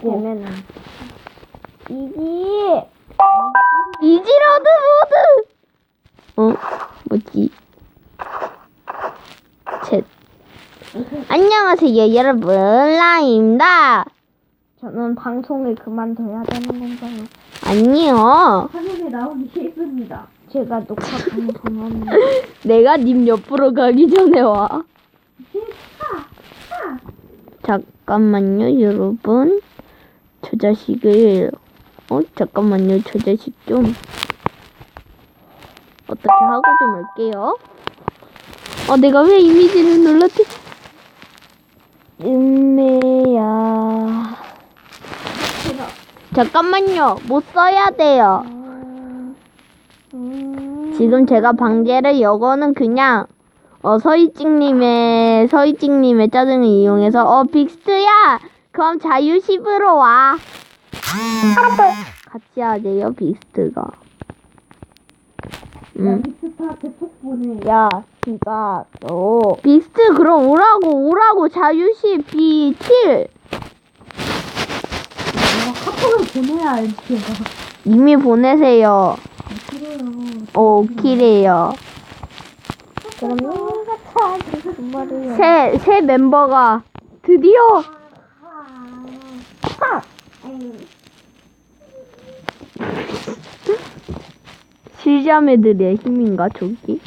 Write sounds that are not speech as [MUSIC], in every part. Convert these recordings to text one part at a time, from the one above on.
없고. 얘네는 이지. 이지로드 모드. 어? 뭐지? 챗. 안녕하세요 여러분. 라입니다. 저는 방송을 그만둬야 되는 건가요? 아니요. 화면에 나오기 싫습니다. 제가 녹화 방송하는 [LAUGHS] 내가 님 옆으로 가기 전에 와. 잠깐만요 여러분 저 자식을 어 잠깐만요. 저 자식 좀 어떻게 하고 좀 올게요. 어 내가 왜 이미지를 눌렀지? 음메야. 잠깐만요. 못 써야 돼요. 음, 지금 제가 방제를 요거는 그냥 어 서희찡님의 서희찡님의 짜증을 이용해서 어 빅스트야 그럼 자유십으로 와 같이 음 빅스타한테 톡 보내. 야, 진짜 너 빅스트 그럼 오라고 오라고 자유시 B7 내가 카톡을 보내야 알지. 이미 보내세요. 싫어요. 어, 오키래요. 무슨 말이야? 새, 새 멤버가 드디어 차. 실자매들의 힘인가 저기?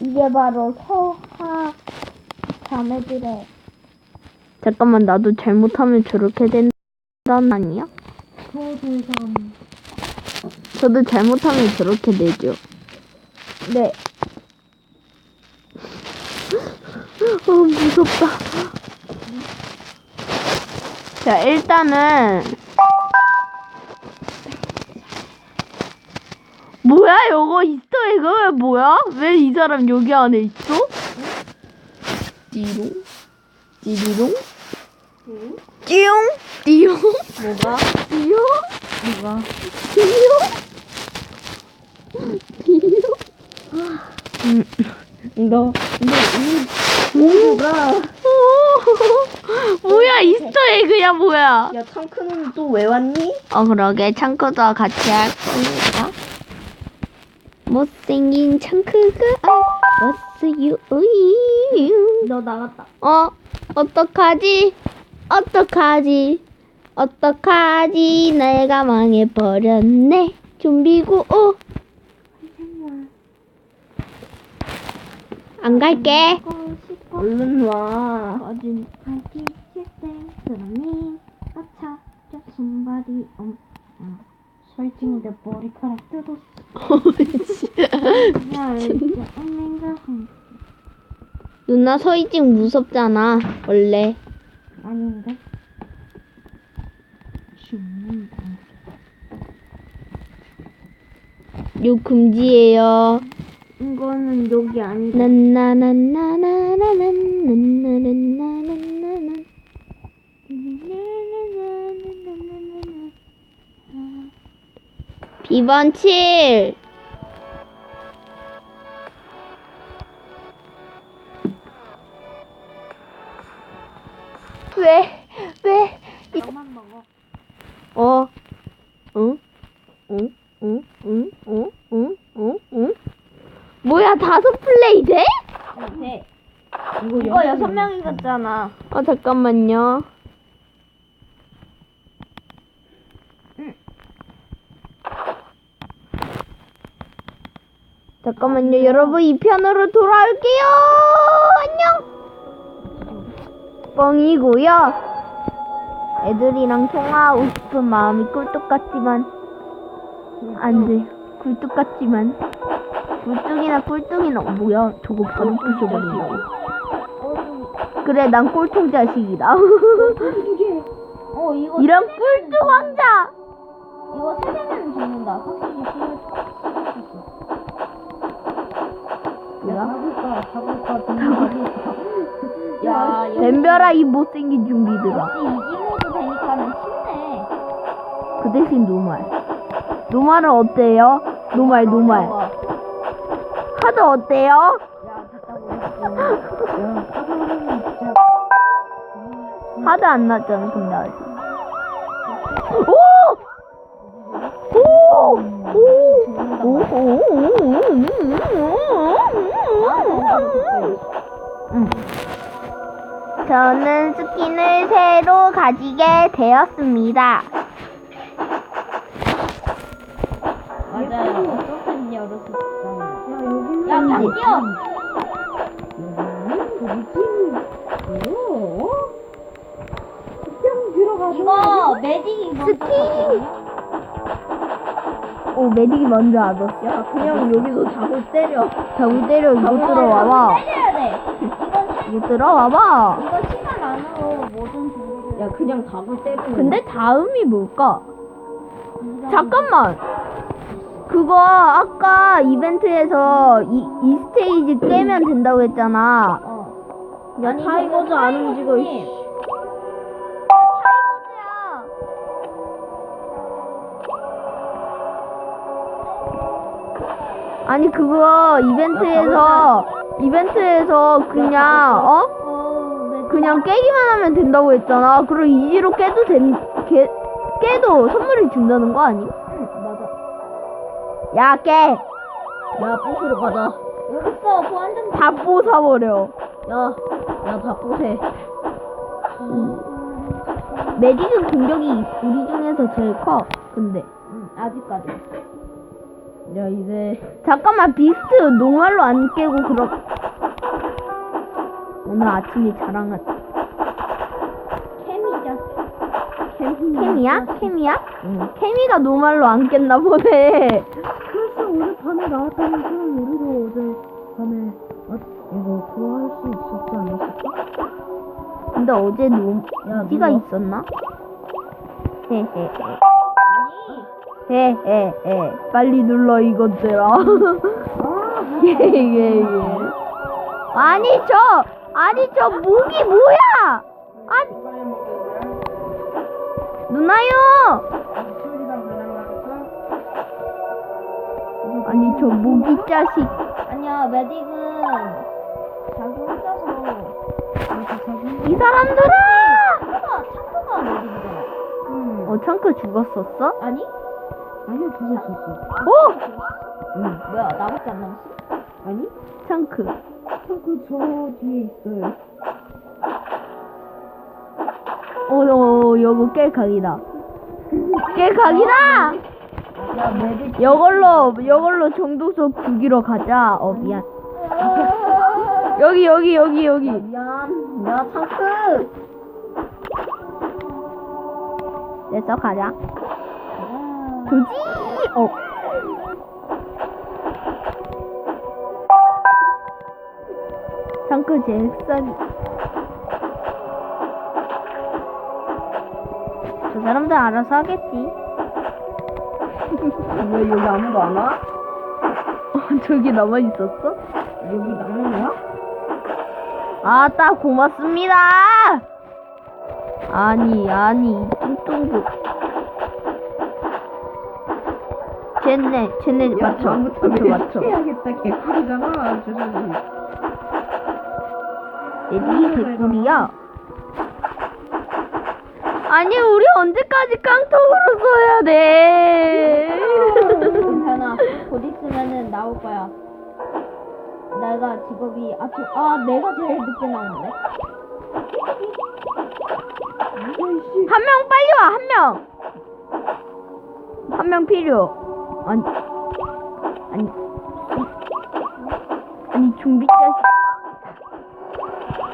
이게 바로 서하 자매들의 잠깐만 나도 잘못하면 저렇게 된다는 아니야? 저도 잘못하면 저렇게 되죠. 네. 어 무섭다. 자 일단은 뭐야 요거 이스터에그 뭐야? 왜 이 사람 여기 안에 있어? 띠롱 띠리롱 띠용 띠용 뭐가? 띠용 뭐가? 띠용 띠용 음, 너, 너, 이, 뭐가? 오, 이스터에그야 뭐야? 야, 탕크는 또 왜 왔니? 어 그러게 창크도 같이 할 거니까 못생긴 창크가 왔어요 너 나갔다. 어 어떡하지 어떡하지 어떡하지 내가 망해버렸네 좀비고 어. 안 갈게 얼른 와. 싫대, 그러니, 아차, somebody, 음, 음. 설정이 내 머리카락 뜯었어. 야, 진짜 누나 서희찡 무섭잖아 원래 아닌데? 죽는다. 요 금지예요 이거는 여기 아니다. 난나나나나나나나나나나나나나 비번 7 왜? 왜? 너만 먹어. 어? 응? 응? 응? 응? 응? 응? 응? 응? 뭐야 다섯 플레이 돼? 네. 이거 여섯 명이 갔잖아. 어 잠깐만요. 잠깐만요, 여러분 이 편으로 돌아올게요. 안녕. 뻥이고요. 애들이랑 통화하고 싶은 마음이 꿀뚝 같지만 안 돼. 굴뚝 같지만 굴뚝이나 꿀뚝이나 어, 뭐야? 저거 바로 부셔버린다고. 그래, 난 꼴통 자식이다. [LAUGHS] 어. 이런 세 꿀뚝 왕자. 이거 세 명이면 죽는다. 확실히 잡을까, 잡을까, 잡을까. 야, 여기 덤벼라 이 못생긴 준비들아. 역시 이지모드 되니까는 쉽네. 그 대신 노말. 노말은 어때요? 노말 노말. 야, 하드 어때요? 야, 진짜. 하드 안 났잖아 근데 아직. 오! 오! 오! 음. 저는 스킨을 새로 가지게 되었습니다. 맞아요. 어떻게 열었었잖아요. 야 여기는 야, 다 음. 이거 매직이 스킨! 오, 메딕이 먼저 알았어. 야 그냥 여기서 자고 때려. 자꾸 때려, 이거 들어와봐. 때려야 돼. 이건 이거 들어와봐. 이거 시간 안으로 모든 준비를. 야 그냥 자고 때려. 근데 다음이 뭘까? 잠깐만. 그거 아까 이벤트에서 이, 이 스테이지 깨면 된다고 했잖아. 어. 야 아니, 타이거즈 안 움직여. 이씨. 아니 그거 이벤트에서 이벤트에서 그냥 어? 그냥 깨기만 하면 된다고 했잖아. 그럼 이지로 깨도 된 깨, 깨도 선물이 준다는 거 아니? 맞아. 야 깨. 야 부수러 가자. 여기 있어. 보안장. 다 뽀사버려. 야 야다 부세. 메딕은 공격이 우리 중에서 제일 커. 근데 응, 아직까지. 야 이제 잠깐만 비스트 농활로 안 깨고 그럼 오늘 아침에 자랑한 케미자. 케미야? 케미야? 응. 케미가 노말로 안 깼나 보네. 그래서 오늘 밤에 나왔다는 사람 우리도 어제 밤에 어, 이거 구할 수 있었지 않았을까? 근데 어제 노 야, 지가 누가? 있었나? 헤헤헤. 아니. 헤헤헤. 빨리 눌러 이것들아. 아 [LAUGHS] 예 예 예. 아니 저 아니 저 목이 뭐야? 아니 누나요. 아니 저 모기 자식. 아니야, 매직은 자기 혼자서. 이 사람들아. 차크가, 차크가 매직이잖아. 응. 어 창크 죽었었어? 아니? 아니야 있었어. 오 응. 뭐야, 나밖에 안 남았어? 아니? 창크. 그저 뒤에 있어요. 어, 어 이거 꽤 각이다. 꽤 각이다. 매직 이걸로 이걸로 정도석 죽이러 가자. 어 미안. 여기 여기 여기 여기. 미안. 야 차크. 됐어 가자. 굳이 어. 창크 제일 저 사람들 알아서 하겠지. 왜 여기 아무도 안 와? 어, 저기 남아 있었어? 여기 거야? 아따 고맙습니다. 아니 아니 뚱뚱구. 쟤네 쟤네 맞춰 맞춰 맞춰. 해야겠다 개꿀이잖아 주사님. 얘들이 개꿀이야. 아니 우리 언제까지 깡통으로 써야 돼? 괜찮아. 곧 있으면은 나올 거야. 내가 직업이 아, 저, 아 내가 제일 늦게 나오는데. 한 명 빨리 와 한 명. 한 명 필요. 아니 아니 아니 좀비 자식.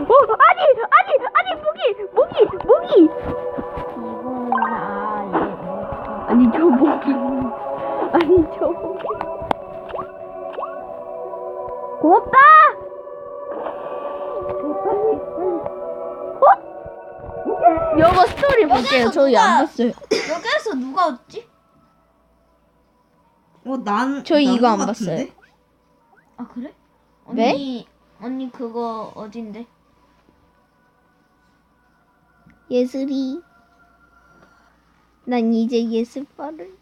어 아니 아니 아니 모기 모기 모기. 아. 아니 저 모기. 아니 저 모기. 고맙다. 어? 여보 스토리 볼게요. 저희 안 봤어요. 여기에서 누가 얻지? 어, 난. 저 이거 안? 봤어요. 아 그래? 왜? 언니 언니 그거 어딘데? 예슬이. 난 이제 예슬바를.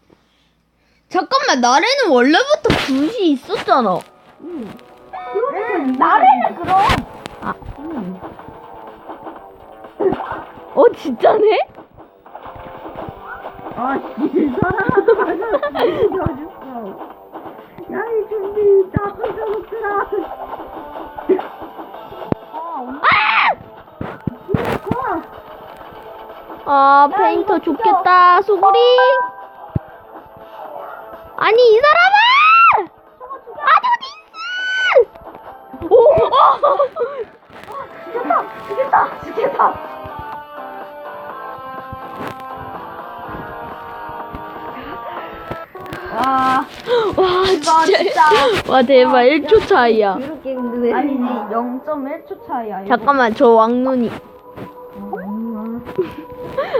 잠깐만, 나래는 원래부터 굿이 있었잖아. 나래는 그럼. 어, 진짜네? 아, 이 사람. 야, 이 준비 나쁜 저것들아. 아 페인터 죽겠다 수구리 아니 이 사람아 아직 어디 있어 오 어! 죽겠다! 죽겠다! 와, 와 이거 진짜 진짜. 와 대박 1초 차이야 이렇게 힘드네. 아니지, 0.1초 차이야. 이거. 잠깐만 저 왕눈이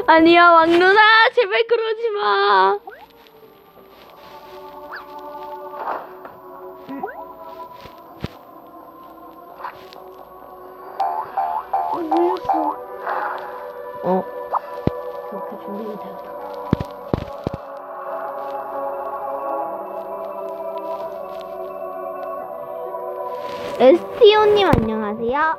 아니야 왕눈아 제발 그러지 마 어 그렇게 준비가 됐다. 에스티오님 안녕하세요. 야,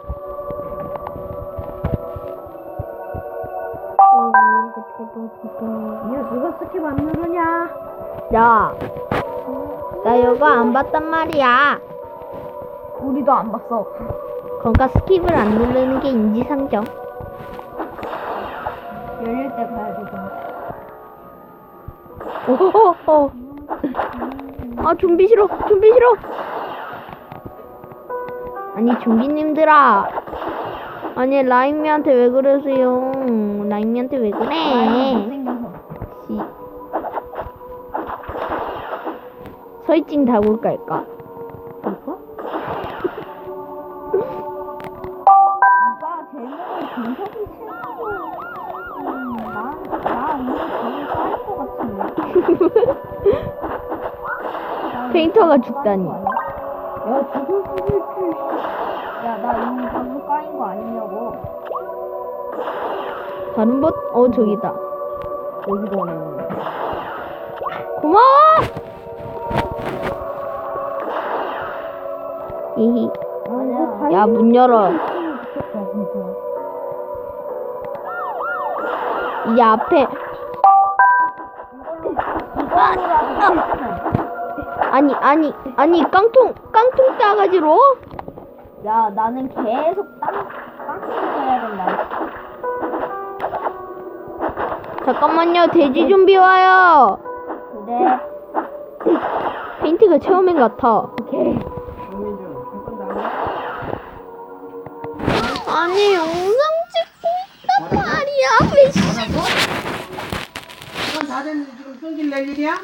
누가 스킵 안 누르냐? 야, 나 이거 안 봤단 말이야. 우리도 안 봤어. 그러니까 스킵을 안 누르는 게 인지상정. 열릴 때 가야 되잖아. 오, 오, 오. 아, 좀비 싫어, 좀비 싫어. 아니, 좀비님들아. 아니, 라임이한테 왜 그러세요? 라임이한테 왜 그래? 씨. 누가 제목을 분석이 싫다고. 음, 난, 나 오늘 저기 쌓일 것 같은데. 나 [LAUGHS] 페인터가 죽다니. 아니야? 야, 죽을 수도 있지. 야, 나 이미 방금 까인 거 아니냐고. 다른 것? 어, 저기다. 여기도 하네. 고마워! 히히. 아니야. 야, 문 열어. 이 앞에. 아니, 아니, 아니, 깡통, 깡통 따가지로? 야, 나는 계속 땅, 땅콩 해야 된다. 잠깐만요, 돼지 좀비 와요. 그래. 페인트가 처음엔 같아. 오케이. 아니, 영상 찍고 있단 말이야. 왜 씨. 이건 다 됐는데 지금 끊길 낼 일이야?